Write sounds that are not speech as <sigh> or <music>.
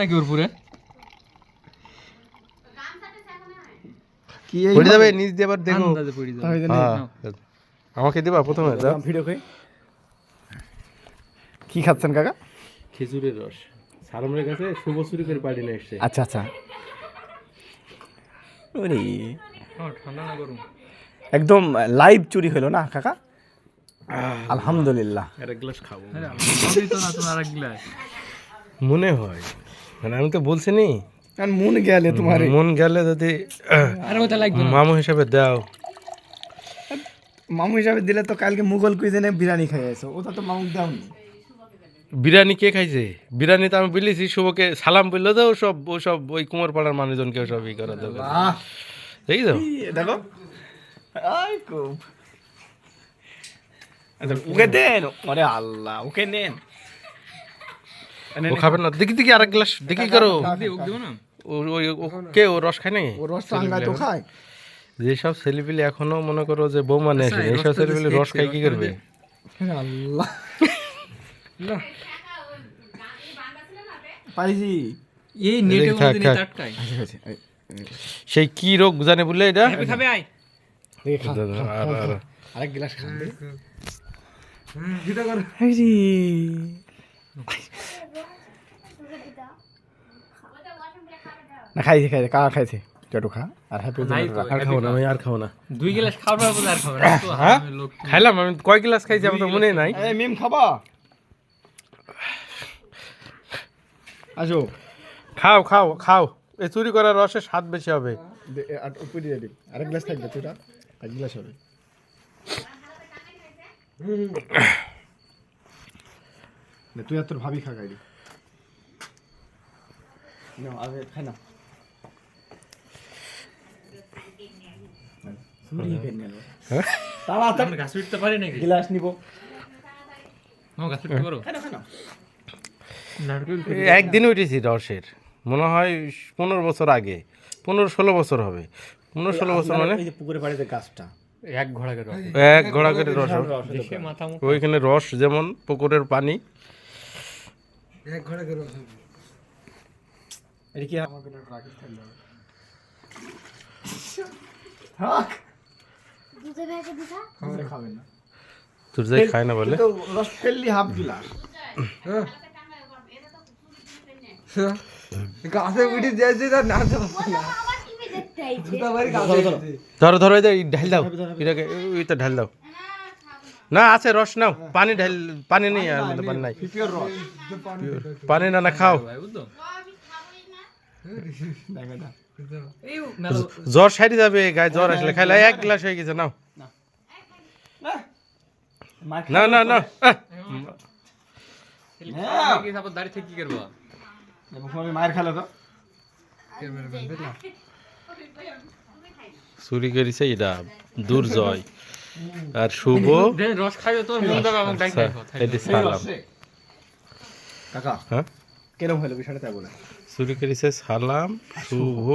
নাকি ওর পুরে কি পড়ে যাবে নিচ দিয়ে আবার দেখো। আন্দাজে পড়ে যাবে। তাই জন্য হ্যাঁ আমাকে দিবা প্রথমে দাও। ভিডিও কই কি খাচ্ছেন কাকা? খেজুরের রস। সারমের কাছে শুভ করে নিয়ে এসছে। আচ্ছা আচ্ছা। ওরে। হ্যাঁ, ঠান্ডা না গরম। একদম লাইভ চুরি হলো না কাকা? আলহামদুলিল্লাহ। আর এক গ্লাস। খাব মনে হয়। মানে আমি তো বলছি নি কারণ মন গেলে তোমার। মন গেলে যদি আরে ওটা লাগবে মামু হিসাবে দাও। মামু হিসাবে দিলে তো কালকে মুঘল কুইজেনে বিরিয়ানি খাই আছো ওটা তো মামুক দাওনি বিরিয়ানি কে খাইছে? বিরিয়ানি তো আমি বলেছি শুভকে সালাম বলল তো সব ও সব ওই কুমার পাড়ার মানুষজনকে সব ই করা দেবে দেখি তো দেখো। আই খুব। আচ্ছা, ওকে দেন। আরে আল্লাহ ওকে নেন। ও খাবে না দেখি দেখি আরেক গ্লাস দেখি করো কে ও রস খায় নাকি ও রস তো খায় যেসব ছেলেপিলে এখনও মনে করো যে বৌমা নিয়ে আসে আচ্ছা, এই এইসব ছেলেপিলে রস খাই কি করবে আল্লাহ এই নেটে কোনদিন আচ্ছা আচ্ছা সেই কি রোগ জানে বললে এটা খাবে আরেক গ্লাস খান দে ভিডিও কর এই রে না খাইছে খাইছে কাকা খাইছে? চটু খা আর হ্যাপি আর খাব না আমি আর খাব না। দুই গ্লাস খাওয়ার পর আর খাবে না। হ্যাঁ? খাইলাম আমি কয় গ্লাস খাইছি আমার তো মনে নাই। এই মিম খাবা? আসো। খাও খাও খাও। এই চুরি করার রসের স্বাদ বেশি হবে। আর উপরে দিয়ে দিই আরেক গ্লাস থাকবে এক গ্লাস হবে। <coughs> তুই আর তোর ভাবি খা গাইডি নাও আগে খাই না হ্যাঁ? তাড়াতাড়ি আমরা গাছ উঠতে পারি নাকি? গ্লাস নিব। গাছ উঠতে পারো। খাই না খাই না নারকেল এই একদিন উঠেছি রসের। মনে হয় পনেরো বছর আগে। পনেরো ষোলো বছর হবে। পনেরো ষোলো বছর মানে? পুকুরে বাড়িতে গাছটা। এক ঘোড়া করে এক ঘোড়া করে রস। ওইখানে রস যেমন পুকুরের পানি এটা কি আমাকে রাখি থাকলে থাক। দুধে ভেজে দিছা আমরা খাবেন না। তোর যাই খায় না বলে। তো রস ফেললি হাফ গিলাস গাছে উঠে যাইছে তার না। আমার টিভি ধরো ধরো। এই ঢাল দাও। এটাকে ওইটা ঢাল দাও। না আছে রস নাও। পানি ঢাল পানি নেই পানি নাই। পানি না না খাও। জ্বর সারি যাবে গায়ে জ্বর আসলে খাইলে এক গ্লাস হয়ে গেছে নাও। না না না আহ, কি সাপোর্ট দাঁড়িয়ে থেকে কি করব আমি মায়ের খেলো তো চুরি করেছে এটা দুর্জয়। আর শুভ রস খাবে তোর মন দাও এবং ডাক আচ্ছা, এই সালাম। কাকা হ্যাঁ? কেরম হলো বিষয়টা তাই বলে শুরু করেছে সালাম শুভ।